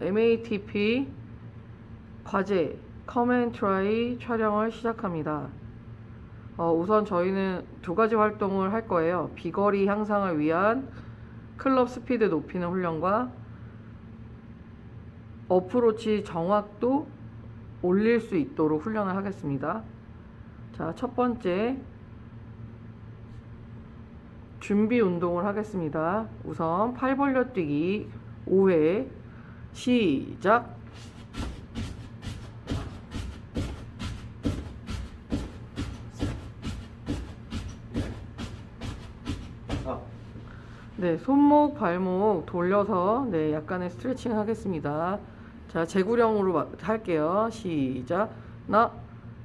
MATP 과제 커맨 트라이 촬영을 시작합니다. 어, 우선 저희는 두 가지 활동을 할 거예요. 비거리 향상을 위한 클럽 스피드 높이는 훈련과 어프로치 정확도 올릴 수 있도록 훈련을 하겠습니다. 자, 첫 번째 준비 운동을 하겠습니다. 우선 팔 벌려 뛰기 5회 시작. 아, 네, 손목, 발목 돌려서 네, 약간의 스트레칭 하겠습니다. 자, 제구령으로 마- 할게요. 시작. 하나,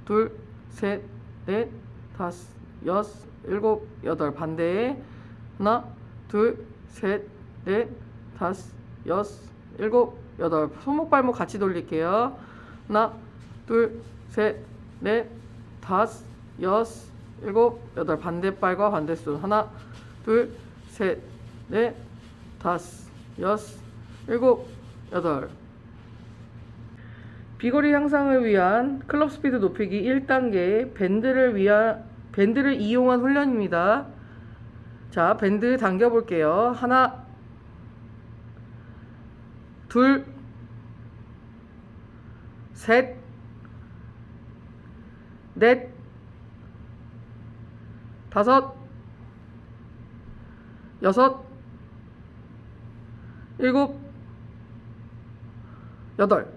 둘, 셋, 넷, 다섯, 여섯, 일곱, 여덟. 반대. 하나, 둘, 셋, 넷, 다섯, 여섯, 일곱, 여덟. 손목, 발목 같이 돌릴게요. 하나, 둘, 셋, 넷, 다섯, 여섯, 일곱, 여덟. 반대발과 반대손. 하나, 둘, 셋, 넷, 다섯, 여섯, 일곱, 여덟. 비거리 향상을 위한 클럽 스피드 높이기 1단계 밴드를 위한 밴드를 이용한 훈련입니다. 자, 밴드 당겨 볼게요. 하나 둘 셋, 넷, 다섯, 여섯, 일곱, 여덟.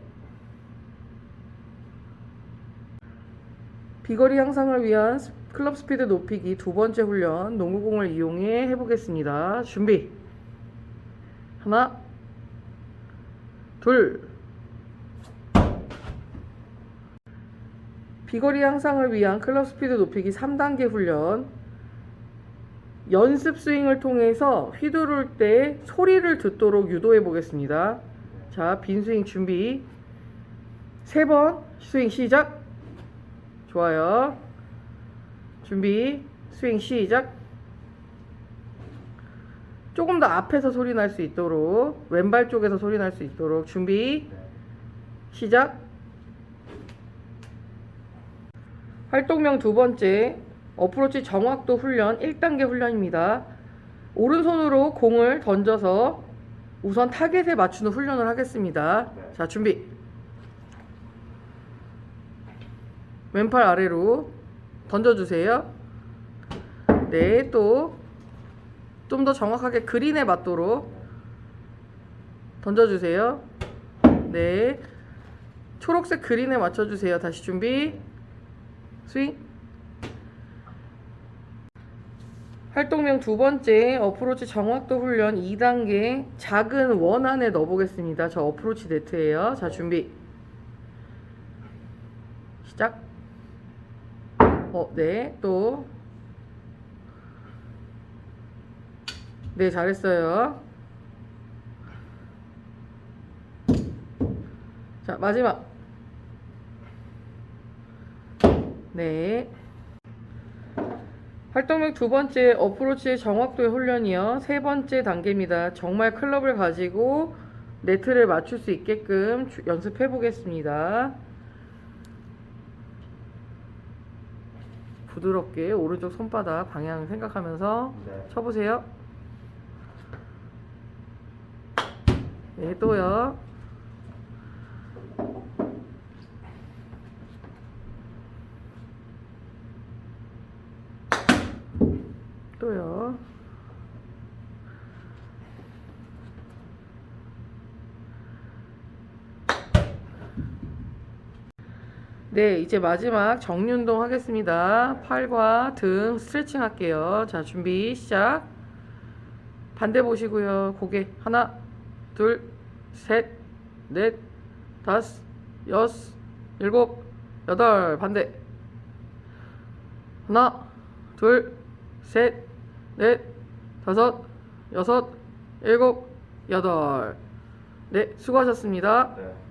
비거리 향상을 위한 스- 클럽 스피드 높이기 두 번째 훈련 농구공을 이용해 해보겠습니다. 준비. 하나, 둘. 비거리 향상을 위한 클럽 스피드 높이기 3단계 훈련. 연습 스윙을 통해서 휘두를 때 소리를 듣도록 유도해 보겠습니다. 자, 빈 스윙 준비. 세 번 스윙 시작. 좋아요. 준비. 스윙 시작. 조금 더 앞에서 소리 날 수 있도록 왼발 쪽에서 소리 날 수 있도록 준비. 시작. 활동명 두 번째 어프로치 정확도 훈련 1단계 훈련입니다. 오른손으로 공을 던져서 우선 타겟에 맞추는 훈련을 하겠습니다. 네. 자, 준비. 왼팔 아래로 던져주세요. 네, 또 좀 더 정확하게 그린에 맞도록 던져주세요. 네, 초록색 그린에 맞춰주세요. 다시 준비. 스윙. 활동명 두 번째 어프로치 정확도 훈련 2단계 작은 원 안에 넣어보겠습니다. 저 어프로치 네트예요. 자, 준비. 시작. 어, 네, 또. 네, 잘했어요. 자, 마지막. 네. 활동명 두 번째 어프로치의 정확도의 훈련이요. 세 번째 단계입니다. 정말 클럽을 가지고 네트를 맞출 수 있게끔 주- 연습해 보겠습니다. 부드럽게 오른쪽 손바닥 방향 생각하면서 네. 쳐보세요. 네, 또요. 또요. 네, 이제 마지막 정리운동 하겠습니다. 팔과 등 스트레칭 할게요. 자, 준비, 시작. 반대 보시고요. 고개 하나, 둘, 셋, 넷, 다섯, 여섯, 일곱, 여덟. 반대. 하나, 둘, 셋, 넷, 다섯, 여섯, 일곱, 여덟. 네, 수고하셨습니다. 네.